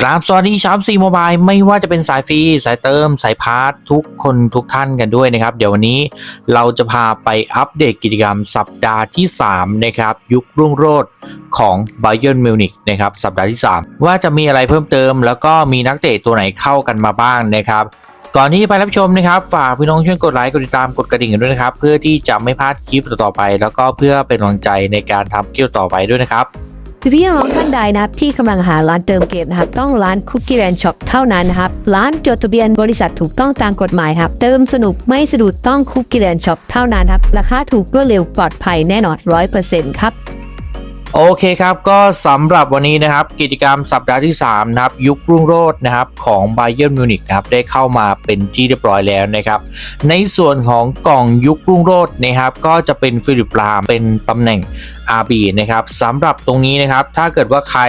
กราบสวัสดีชาวซีโมบายไม่ว่าจะเป็นสายฟรี สายเติม สายพาร์ททุกคนทุกท่านกันด้วยนะครับ เดี๋ยววันนี้เราจะพาไปอัปเดตกิจกรรมสัปดาห์ที่ 3 นะครับ ยุครุ่งโรจน์ของ b a y e r n Munich นะครับ สัปดาห์ที่ 3 ว่าจะมีอะไรเพิ่มเติม แล้วก็มีนักเตะตัวไหนเข้ากันมาบ้างนะครับ ก่อนที่จะไปรับชมนะครับ ฝากพี่น้องช่วยกดไลค์กดติดตามกดกระดิ่งกันด้วยนะครับ เพื่อที่จะไม่พลาดคลิปต่อๆไป แล้วก็เพื่อเป็นกำลังใจในการทำคลิปต่อไปด้วยนะครับ พี่พี่น้องท่านใดนะครับที่กำลังหาร้านเติมเกมนะครับต้องร้านคุกกี้แอนช็อปเท่านั้นนะครับร้านจดทะเบียนบริษัทถูกต้องตามกฎหมายครับ เติมสนุกไม่สะดุดต้องคุกกี้แอนช็อปเท่านั้นครับราคาถูกรวดเร็วปลอดภัยแน่นอนร้อยเปอร์เซ็นต์ครับ โอเคครับก็สำหรับวันนี้นะครับกิจกรรมสัปดาห์ที่3นะครับยุครุ่งโรจน์นะครับของ b a y e r n Munich นะครับได้เข้ามาเป็นที่เรียบร้อยแล้วนะครับในส่วนของกล่องยุครุ่งโรจน์นะครับก็จะเป็นฟิลิปลามเป็นตำแหน่ง RB นะครับสำหรับตรงนี้นะครับถ้าเกิดว่าใคร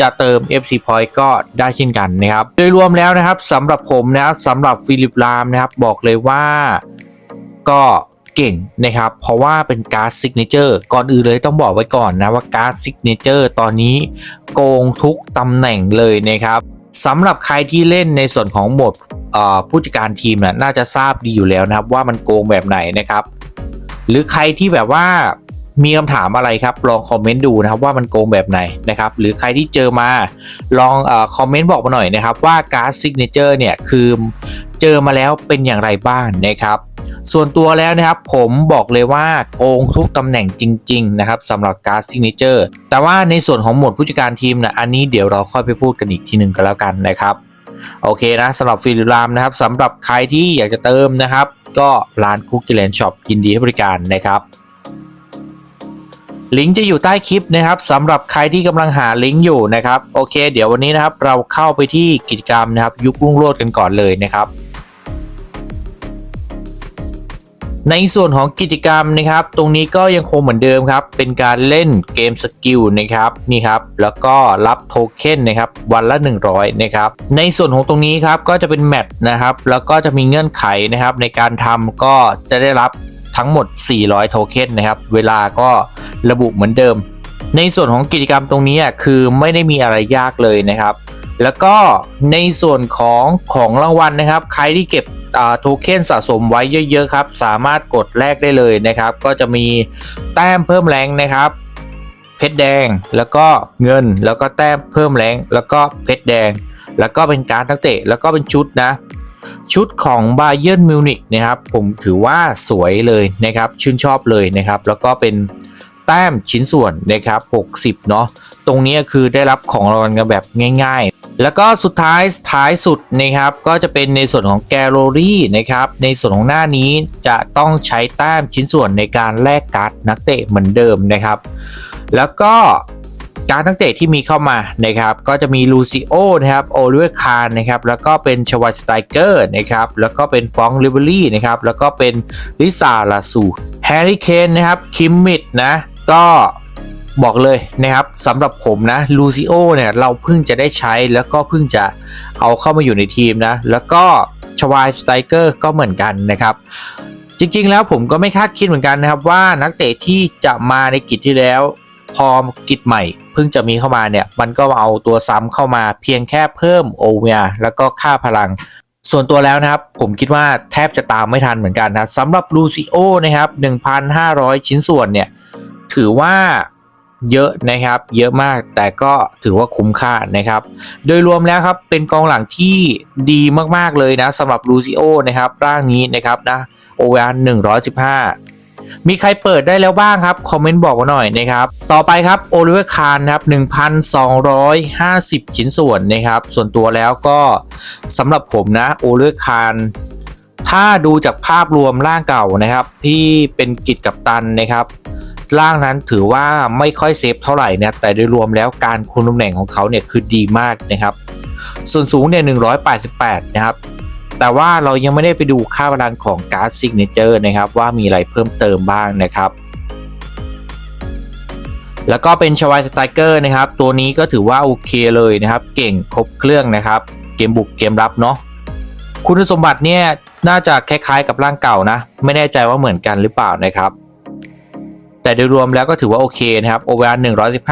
จะเติม FC Point ก็ได้เช่นกันนะครับโดยรวมแล้วนะครับสำหรับผมนะครับสำหรับฟิลิปลามนะครับบอกเลยว่าก็ เก่งนะครับ เพราะว่าเป็นการ์ดซิกเนเจอร์ก่อนอื่นเลยต้องบอกไว้ก่อนนะว่าการ์ดซิกเนเจอร์ตอนนี้โกงทุกตำแหน่งเลยนะครับสำหรับใครที่เล่นในส่วนของโหมดผู้จัดการทีมน่ะน่าจะทราบดีอยู่แล้วนะครับว่ามันโกงแบบไหนนะครับ หรือใครที่แบบว่า มีคำถามอะไรครับ ลองคอมเมนต์ดูนะครับว่ามันโกงแบบไหนนะครับ หรือใครที่เจอมาลองอคอมเมนต์บอกมาหน่อยนะครับ ว่าการ์ดซิกเนเจอร์เนี่ยคือเจอมาแล้วเป็นอย่างไรบ้างนะครับส่วนตัวแล้วนะครับผมบอกเลยว่าโกงทุกตำแหน่งจริง ๆ นะครับสำหรับการ์ดซิกเนเจอร์แต่ว่าในส่วนของหมดผู้จัดการทีมนะอันนี้เดี๋ยวเราค่อยไปพูดกันอีกทีหนึ่งก็แล้วกันนะครับ โอเคนะสำหรับฟิลิปรามนะครับสำหรับใครที่อยากจะเติมนะครับ ก็ร้านคุกกี้แลนด์ช็อปยินดีให้บริการนะครับ ลิงก์จะอยู่ใต้คลิปนะครับสำหรับใครที่กำลังหาลิงก์อยู่นะครับโอเค เดี๋ยววันนี้นะครับเราเข้าไปที่กิจกรรมนะครับ ยุครุ่งโรจน์กันก่อนเลยนะครับ ในส่วนของกิจกรรมนะครับ ตรงนี้ก็ยังคงเหมือนเดิมครับ เป็นการเล่นเกมสกิลนะครับนี่ครับ แล้วก็รับโทเค็นนะครับวันละ 100นะครับในส่วนของตรงนี้ครับก็จะเป็นแมตช์นะครับแล้วก็จะมีเงื่อนไขนะครับในการทำก็จะได้รับ ทั้งหมด 400 โทเค็นนะครับ เวลาก็ระบุเหมือนเดิม ในส่วนของกิจกรรมตรงนี้คือไม่ได้มีอะไรยากเลยนะครับ แล้วก็ในส่วนของของรางวัลนะครับ ใครที่เก็บโทเค็นสะสมไว้เยอะๆครับ สามารถกดแลกได้เลยนะครับ ก็จะมีแต้มเพิ่มแรงนะครับ เพชรแดงแล้วก็เงินแล้วก็แต้มเพิ่มแรงแล้วก็เพชรแดง แล้วก็เป็นการดนักเตะแล้วก็เป็นชุดนะ ชุดของบาเยิร์นมิวนิกนะครับผมถือว่าสวยเลยนะครับชื่นชอบเลยนะครับแล้วก็เป็นแต้มชิ้นส่วนนะครับ60 เนาะตรงนี้คือได้รับของรางวัลกันแบบง่าย ๆ แล้วก็สุดท้ายท้ายสุดนะครับก็จะเป็นในส่วนของแกลเลอรี่นะครับในส่วนของหน้านี้จะต้องใช้แต้มชิ้นส่วนในการแลกการ์ดนักเตะเหมือนเดิมนะครับ แล้วก็ การดนักเตะที่มีเข้ามานะครับก็จะมีลูซิโอนะครับโอลิเวอร์คารนะครับแล้วก็เป็นชวาสไตเกอร์นะครับแล้วก็เป็นฟองลิเวอรี่นะครับแล้วก็เป็นลิซาลาซูแฮร์รี่เคนนะครับคิมมิดนะก็บอกเลยนะครับสำหรับผมนะลูซิโอเนี่ยเราเพิ่งจะได้ใช้แล้วก็เพิ่งจะเอาเข้ามาอยู่ในทีมนะแล้วก็ชวายสไตเกอร์ก็เหมือนกันนะครับ จริงๆแล้วผมก็ไม่คาดคิดเหมือนกันนะครับว่านักเตะที่จะมาในกิจที่แล้ว พอกิจใหม่เพิ่งจะมีเข้ามาเนี่ย มันก็เอาตัวซ้ำเข้ามาเพียงแค่เพิ่มโอเวียแล้วก็ค่าพลัง ส่วนตัวแล้วนะครับ ผมคิดว่าแทบจะตามไม่ทันเหมือนกันนะสำหรับลูซิโอนะครับ 1,500 ชิ้นส่วนเนี่ย ถือว่าเยอะนะครับ เยอะมากแต่ก็ถือว่าคุ้มค่านะครับ โดยรวมแล้วครับเป็นกองหลังที่ดีมากๆเลยนะสำหรับลูซิโอนะครับ ร่างนี้นะครับนะโอเวอร์115 มีใครเปิดได้แล้วบ้างครับ คอมเมนต์บอกมาหน่อยนะครับ ต่อไปครับโอลิเวอร์คาร์นะครับ1,250 ชิ้นส่วนนะครับ ส่วนตัวแล้วก็สำหรับผมนะโอลิเวอร์คาร์ถ้าดูจากภาพรวมร่างเก่านะครับ ที่เป็นกิจกับตันนะครับร่างนั้นถือว่าไม่ค่อยเซฟเท่าไหร่นะแต่โดยรวมแล้วการคุมตำแหน่งของเขาเนี่ยคือดีมากนะครับ ส่วนสูงเนี่ย188 นะครับ แต่ว่าเรายังไม่ได้ไปดูค่าพลังของการ์ดซิกเนเจอร์นะครับว่ามีอะไรเพิ่มเติมบ้างนะครับแล้วก็เป็นชวายสไตเกอร์นะครับ ตัวนี้ก็ถือว่าโอเคเลยนะครับ เก่งครบเครื่องนะครับ เกมบุกเกมรับเนาะคุณสมบัติเนี่ยน่าจะคล้ายๆกับร่างเก่านะ ไม่แน่ใจว่าเหมือนกันหรือเปล่านะครับ แต่โดยรวมแล้วก็ถือว่าโอเคนะครับ OVR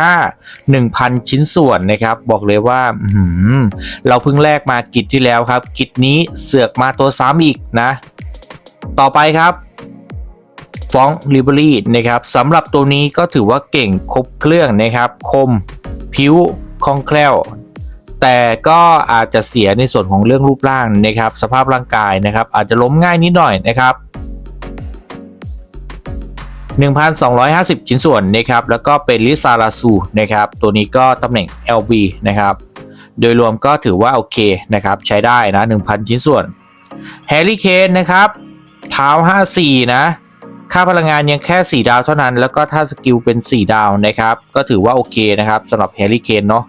115 1,000 ชิ้นส่วนนะครับ บอกเลยว่าเราเพิ่งแลกมากิจที่แล้วครับ กิจนี้เสือกมาตัวซ้ำอีกนะ ต่อไปครับฟองลิเบอรี่นะครับสำหรับตัวนี้ก็ถือว่าเก่งครบเครื่องนะครับ คม ผิวคล่องแคล่วแต่ก็อาจจะเสียในส่วนของเรื่องรูปร่างนะครับ สภาพร่างกายนะครับ อาจจะล้มง่ายนิดหน่อยนะครับ 1,250 ชิ้นส่วนนะครับ แล้วก็เป็นลิซาราซูนะครับ ตัวนี้ก็ตำแหน่ง LB นะครับ โดยรวมก็ถือว่าโอเคนะครับ ใช้ได้นะ 1,000 ชิ้นส่วนแฮร์รี่เคนนะครับเท้า 54 นะ ค่าพลังงานยังแค่ 4 ดาวเท่านั้น แล้วก็ถ้าสกิลเป็น 4 ดาวนะครับ ก็ถือว่าโอเคนะครับสำหรับแฮร์รี่เคนเนาะ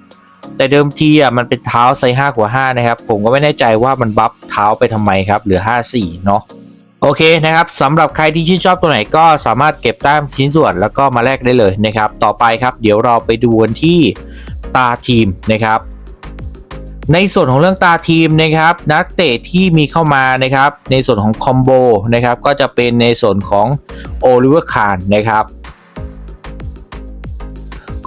แต่เดิมทีอะมันเป็นเท้าไซส์5กว่า 5 นะครับ ผมก็ไม่แน่ใจว่ามันบัฟเท้าไปทำไมครับ เหลือ 54 เนาะ โอเคนะครับสำหรับใครที่ชื่นชอบตัวไหนก็สามารถเก็บแต้มชิ้นส่วนแล้วก็มาแลกได้เลยนะครับ ต่อไปครับ เดี๋ยวเราไปดูกันที่ตาทีมนะครับ ในส่วนของเรื่องตาทีมนะครับ นักเตะที่มีเข้ามานะครับ ในส่วนของคอมโบนะครับ ก็จะเป็นในส่วนของโอลิเวอร์คานนะครับ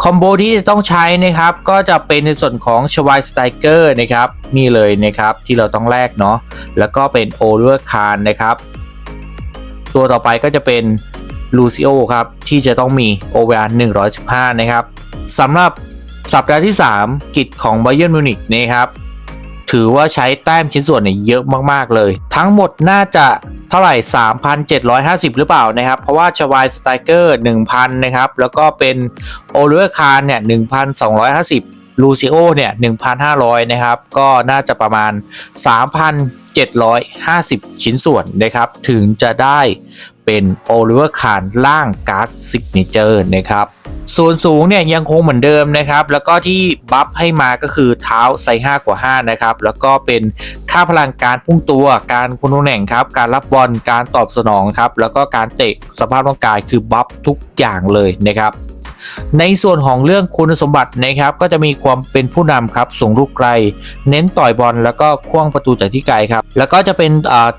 คอมโบที่จะต้องใช้นะครับก็จะเป็นในส่วนของชวายสไตเกอร์นะครับนี่เลยนะครับที่เราต้องแลกเนาะแล้วก็เป็นโอลิเวอร์คานนะครับ ตัวต่อไปก็จะเป็นลูซิโอครับ ที่จะต้องมี OVR 115 นะครับสำหรับสัปดาห์ที่ 3 กิจของ b บ y e r n Munich นะครับ ถือว่าใช้แต้มชิ้นส่วนเนี่ยเยอะมาก ๆ เลย ทั้งหมดน่าจะเท่าไหร่ 3,750 หรือเปล่านะครับ เพราะว่าชวายสไตเกอร์ 1,000 นะครับ แล้วก็เป็นโอลิเวอร์คานเนี่ย1,250ลูซิโอเนี่ย1,500 นะครับ ก็น่าจะประมาณ 750 ชิ้นส่วนนะครับ ถึงจะได้เป็นโอลิเวอร์คานล่างการ์ดซิกเนเจอร์นะครับ ส่วนสูงเนี่ยยังคงเหมือนเดิมนะครับ แล้วก็ที่บัฟให้มาก็คือเท้าไซส์5กว่า 5 นะครับ แล้วก็เป็นค่าพลังการพุ่งตัวการคุมตำแหน่งครับ การรับบอลการตอบสนองครับ แล้วก็การเตะสภาพร่างกายคือบัฟทุกอย่างเลยนะครับ ในส่วนของเรื่องคุณสมบัตินะครับก็จะมีความเป็นผู้นำครับส่งลูกไกล เน้นต่อยบอลแล้วก็คว้างประตูจากที่ไกลครับแล้วก็จะเป็น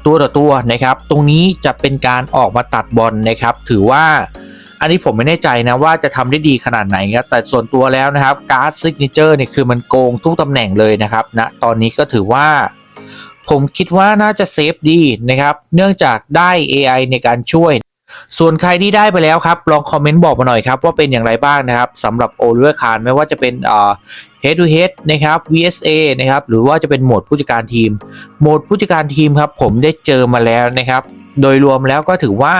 ตัวต่อตัวนะครับ ตรงนี้จะเป็นการออกมาตัดบอลนะครับ ถือว่าอันนี้ผมไม่แน่ใจนะว่าจะทำได้ดีขนาดไหนครับแต่ส่วนตัวแล้วนะครับการ์ดซิกเนเจอร์เนี่ยคือมันโกงทุกตำแหน่งเลยนะครับณนะตอนนี้ก็ถือว่า ผมคิดว่าน่าจะเซฟดีนะครับ เนื่องจากได้ AI ในการช่วย ส่วนใครที่ได้ไปแล้วครับ ลองคอมเมนต์บอกมาหน่อยครับ ว่าเป็นอย่างไรบ้างนะครับสำหรับโอลิเวอร์คารไม่ว่าจะเป็นเอ่อ head to head นะครับ VSA นะครับหรือว่าจะเป็นโหมดผู้จัดการทีม โหมดผู้จัดการทีมครับ ผมได้เจอมาแล้วนะครับ โดยรวมแล้วก็ถือว่า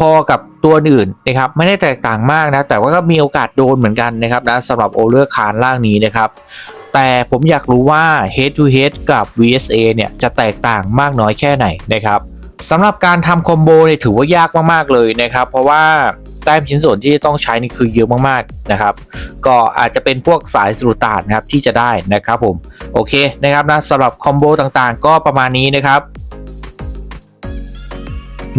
พอๆกับตัวอื่นนะครับไม่ได้แตกต่างมากนะ แต่ว่าก็มีโอกาสโดนเหมือนกันนะครับนะสำหรับโอเลอร์คานล่างนี้นะครับ แต่ผมอยากรู้ว่า head to head กับ VSA เนี่ยจะแตกต่างมากน้อยแค่ไหนนะครับ สำหรับการทำคอมโบเนี่ยถือว่ายากมากๆเลยนะครับ เพราะว่าแต้มชิ้นส่วนที่ต้องใช้นี่คือเยอะมากๆนะครับ ก็อาจจะเป็นพวกสายสุรตานครับที่จะได้นะครับผมโอเคนะครับนะสำหรับคอมโบต่างๆ ก็ประมาณนี้นะครับ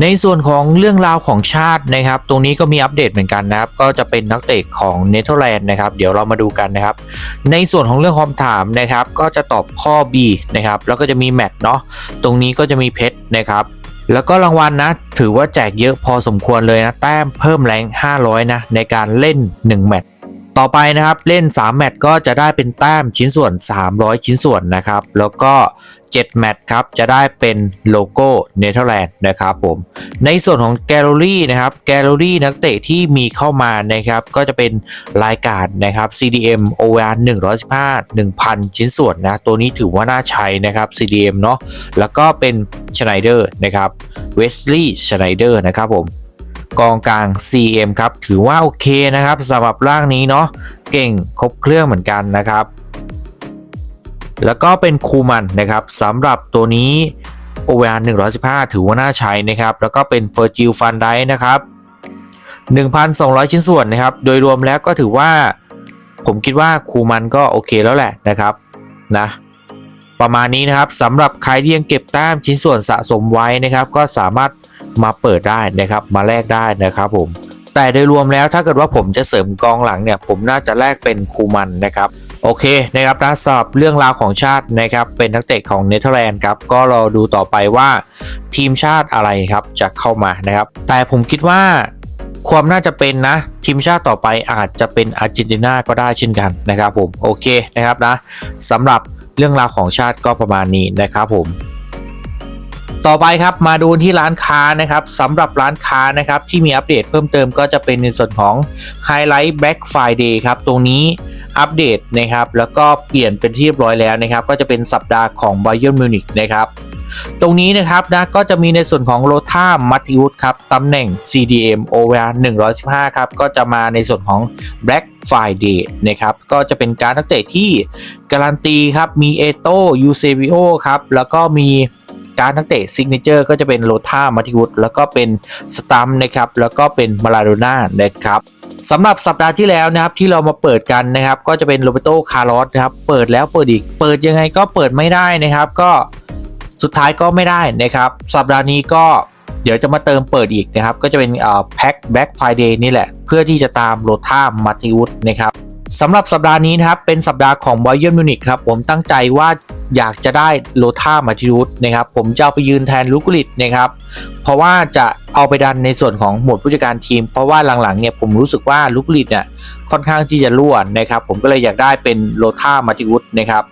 ในส่วนของเรื่องราวของชาตินะครับ ตรงนี้ก็มีอัปเดตเหมือนกันนะครับ ก็จะเป็นนักเตะของเนเธอร์แลนด์นะครับ เดี๋ยวเรามาดูกันนะครับ ในส่วนของเรื่องคำถามนะครับ ก็จะตอบข้อ B นะครับ แล้วก็จะมีแมตช์เนาะ ตรงนี้ก็จะมีเพชรนะครับ แล้วก็รางวัลนะ ถือว่าแจกเยอะพอสมควรเลยนะ แต้มเพิ่มแรง 500 นะ ในการเล่น 1 แมตช์ต่อไปนะครับ เล่น 3 แมตช์ก็จะได้เป็นแต้มชิ้นส่วน 300 ชิ้นส่วนนะครับ แล้วก็ 7 แมตช์ครับ จะได้เป็นโลโก้เนเธอร์แลนด์นะครับผม ในส่วนของแกลเลอรี่นะครับ แกลเลอรี่นักเตะที่มีเข้ามานะครับ ก็จะเป็นรายการนะครับ CDM OR 115 1,000 ชิ้นส่วนนะ ตัวนี้ถือว่าน่าใช้นะครับ CDM เนาะ แล้วก็เป็นชไนเดอร์นะครับ เวสลีย์ชไนเดอร์นะครับผมกองกลาง CM ครับ ถือว่าโอเคนะครับสำหรับร่างนี้เนาะ เก่งครบเครื่องเหมือนกันนะครับ แล้วก็เป็นคูมันนะครับสำหรับตัวนี้ OVR 115 ถือว่าน่าใช้นะครับ แล้วก็เป็นเฟอร์จิลฟันไดนะครับ 1,200 ชิ้นส่วนนะครับ โดยรวมแล้วก็ถือว่า ผมคิดว่าคูมันก็โอเคแล้วแหละนะครับนะประมาณนี้นะครับสำหรับใครที่ยังเก็บแต้มชิ้นส่วนสะสมไว้นะครับ ก็สามารถมาเปิดได้นะครับ มาแลกได้นะครับผมแต่โดยรวมแล้วถ้าเกิดว่าผมจะเสริมกองหลังเนี่ย ผมน่าจะแลกเป็นคูมันนะครับ โอเคนะครับนะสำหรับเรื่องราวของชาตินะครับเป็นนักเตะของเนเธอร์แลนด์ครับก็รอดูต่อไปว่าทีมชาติอะไรครับจะเข้ามานะครับ แต่ผมคิดว่าความน่าจะเป็นนะ ทีมชาติต่อไปอาจจะเป็นอาร์เจนตินาก็ได้เช่นกันนะครับผมโอเคนะครับนะสำหรับเรื่องราวของชาติก็ประมาณนี้นะครับผม ต่อไปครับมาดูที่ร้านค้านะครับสำหรับร้านค้านะครับที่มีอัปเดตเพิ่มเติมก็จะเป็นในส่วนของ Highlight Black Friday ครับตรงนี้อัปเดตนะครับแล้วก็เปลี่ยนเป็นที่เรียบร้อยแล้วนะครับก็จะเป็นสัปดาห์ของ Bayern Munich นะครับตรงนี้นะครับนะก็จะมีในส่วนของโลธามัติวุฒครับตำแหน่ง CDM OVR 115 ครับ ก็จะมาในส่วนของ Black Friday นะครับ ก็จะเป็นการนักเตะที่การันตีครับ มีเอโตยูเซบิโอครับ แล้วก็มี การนักเตะซิกเนเจอร์ก็จะเป็นโลธามัติวุฒแล้วก็เป็นสตัมนะครับแล้วก็เป็นมาลาโดน่านะครับสำหรับสัปดาห์ที่แล้วนะครับที่เรามาเปิดกันนะครับ ก็จะเป็นโรเบโตคาร์ลอสนะครับเปิดแล้วเปิดอีก เปิดยังไงก็เปิดไม่ได้นะครับ ก็สุดท้ายก็ไม่ได้นะครับ สัปดาห์นี้ก็เดี๋ยวจะมาเติมเปิดอีกนะครับ ก็จะเป็นแพ็คแบ็กไฟเดย์นี่แหละ เพื่อที่จะตามโรท่ามาติอุสนะครับ สำหรับสัปดาห์นี้นะครับ เป็นสัปดาห์ของบอยเยนมิวนิกครับ ผมตั้งใจว่าอยากจะได้โรท่ามาติอุสนะครับ ผมจะเอาไปยืนแทนลูกลิตนะครับ เพราะว่าจะเอาไปดันในส่วนของหมวดผู้จัดการทีม เพราะว่าหลังๆเนี่ยผมรู้สึกว่าลูกลิตเนี่ยค่อนข้างที่จะรั่วนะครับ ผมก็เลยอยากได้เป็นโรท่ามาติอุสนะครับ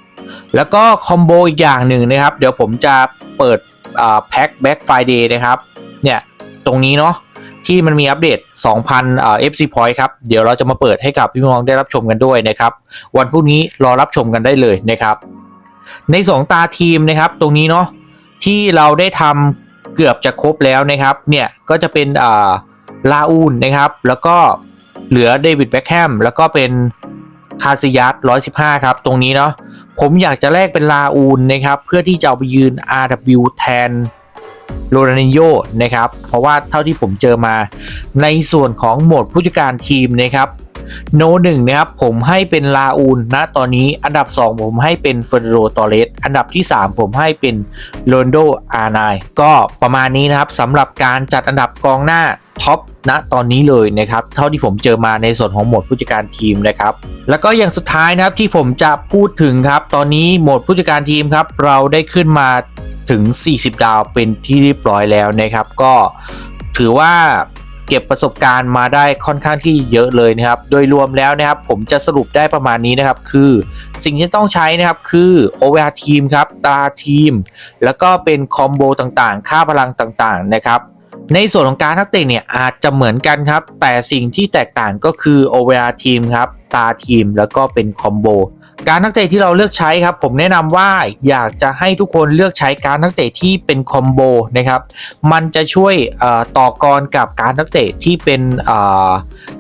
แล้วก็คอมโบอีกอย่างหนึ่งนะครับ เดี๋ยวผมจะเปิดแพ็คแบ็กไฟเดย์นะครับ เนี่ยตรงนี้เนาะ ที่มันมีอัปเดต 2,000เอ่อ FC Point ครับ เดี๋ยวเราจะมาเปิดให้กับพี่น้องได้รับชมกันด้วยนะครับ วันพรุ่งนี้รอรับชมกันได้เลยนะครับ ในสองตาทีมนะครับ ตรงนี้เนาะที่เราได้ทำเกือบจะครบแล้วนะครับ เนี่ยก็จะเป็นอ่าลาอูนนะครับ แล้วก็เหลือเดวิดแบ็คแฮมแล้วก็เป็นคาซิยัส115ครับ ตรงนี้เนาะผมอยากจะแลกเป็นลาอูนนะครับ เพื่อที่จะเอาไปยืน RW แทน โรนันโยนะครับ เพราะว่าเท่าที่ผมเจอมาในส่วนของโหมดผู้จัดการทีมนะครับโนหนึ่งนะครับผมให้เป็นลาอูนนะตอนนี้อันดับ 2 ผมให้เป็นเฟอร์โรตอเรสอันดับที่ 3 ผมให้เป็นโรนโดอาร์ไนก็ประมาณนี้นะครับสำหรับการจัดอันดับกองหน้าท็อปณตอนนี้เลยนะครับเท่าที่ผมเจอมาในส่วนของโหมดผู้จัดการทีมนะครับแล้วก็อย่างสุดท้ายนะครับที่ผมจะพูดถึงครับ ตอนนี้โหมดผู้จัดการทีมครับเราได้ขึ้นมา ถึง 40 ดาวเป็นที่เรียบร้อยแล้วนะครับ ก็ถือว่าเก็บประสบการณ์มาได้ค่อนข้างที่เยอะเลยนะครับ โดยรวมแล้วนะครับ ผมจะสรุปได้ประมาณนี้นะครับ คือสิ่งที่ต้องใช้นะครับคือ OVR ทีมครับ ตาทีม แล้วก็เป็นคอมโบต่างๆ ค่าพลังต่างๆนะครับในส่วนของการนักเตะเนี่ยอาจจะเหมือนกันครับ แต่สิ่งที่แตกต่างก็คือ OVR ทีมครับ ตาทีม แล้วก็เป็นคอมโบ การนักเตะที่เราเลือกใช้ครับ ผมแนะนำว่าอยากจะให้ทุกคนเลือกใช้การนักเตะที่เป็นคอมโบนะครับ มันจะช่วยเอ่อต่อกรกับการนักเตะที่เป็น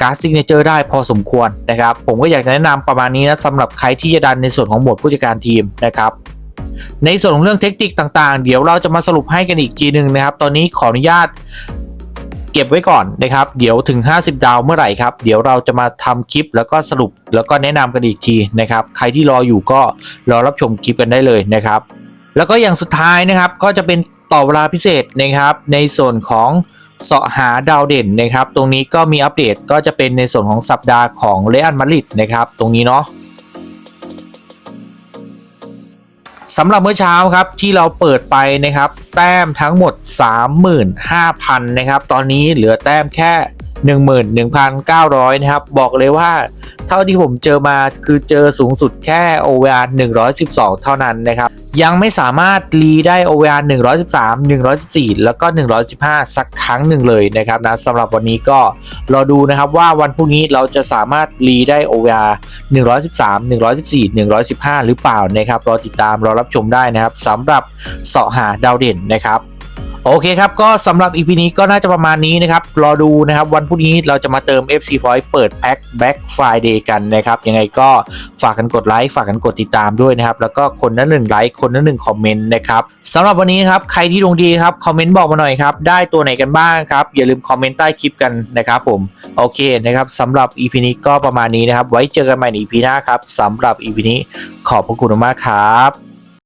การซิกเนเจอร์ได้พอสมควรนะครับ ผมก็อยากจะแนะนำประมาณนี้นะสำหรับใครที่จะดันในส่วนของโหมดผู้จัดการทีมนะครับในส่วนของเรื่องเทคนิคต่างๆ เดี๋ยวเราจะมาสรุปให้กันอีกทีหนึ่งนะครับ ตอนนี้ขออนุญาต เก็บไว้ก่อนนะครับ เดี๋ยวถึง 50 ดาวเมื่อไหร่ครับ เดี๋ยวเราจะมาทำคลิปแล้วก็สรุปแล้วก็แนะนำกันอีกทีนะครับ ใครที่รออยู่ก็รอรับชมคลิปกันได้เลยนะครับ แล้วก็อย่างสุดท้ายนะครับก็จะเป็นต่อเวลาพิเศษนะครับ ในส่วนของเสาะหาดาวเด่นนะครับ ตรงนี้ก็มีอัปเดตก็จะเป็นในส่วนของสัปดาห์ของเรอัลมาริดนะครับ ตรงนี้เนาะ สำหรับเมื่อเช้าครับที่เราเปิดไปนะครับ แต้มทั้งหมด 35,000 นะครับ ตอนนี้เหลือแต้มแค่ 11,900 นะครับ บอกเลยว่า เท่าที่ผมเจอมาคือเจอสูงสุดแค่ OVR 112 เท่านั้นนะครับ ยังไม่สามารถรีได้ OVR 113 114 แล้วก็ 115 สักครั้งหนึ่งเลยนะครับนะสำหรับวันนี้ก็รอดูนะครับว่าวันพรุ่งนี้เราจะสามารถรีได้ OVR 113 114 115 หรือเปล่านะครับรอติดตามรอรับชมได้นะครับสำหรับเสาะหาดาวเด่นนะครับ โอเคครับก็สำหรับ EP นี้ก็น่าจะประมาณนี้นะครับรอดูนะครับวันพรุ่งนี้เราจะมาเติม FC Point เปิดแพ็ค Black Friday กันนะครับยังไงก็ฝากกันกดไลค์ฝากกันกดติดตามด้วยนะครับแล้วก็คนละหนึ่งไลค์คนละหนึ่งคอมเมนต์นะครับสำหรับวันนี้ครับใครที่ดวงดีครับคอมเมนต์บอกมาหน่อยครับได้ตัวไหนกันบ้างครับอย่าลืมคอมเมนต์ใต้คลิปกันนะครับผมโอเคนะครับสำหรับ EP นี้ก็ประมาณนี้นะครับไว้เจอกันใหม่ใน EP หน้าครับสำหรับ EP นี้ขอบพระคุณมากครับ